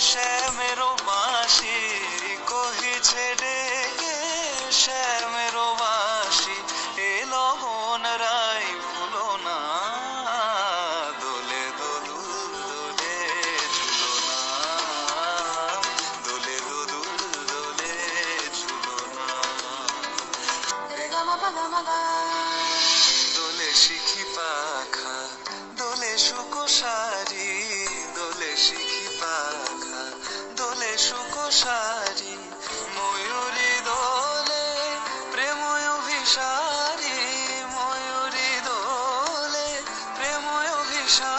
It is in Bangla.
শ্যামেরো বাসি কহি ছেড়ে গে শ্যামেরো বাসি এ লগন রাই ভুলো না দোলে দোদুল দোলে ঝুলো না দোলে দোদুল দোলে ঝুলো না। দোলে শিখি পাখা দোলে শুকো শাড়ি দোলে শিখি সারিন ময়ূরী দোলে প্রেম অভিসারী ময়ূরী দোলে প্রেম অভিসার।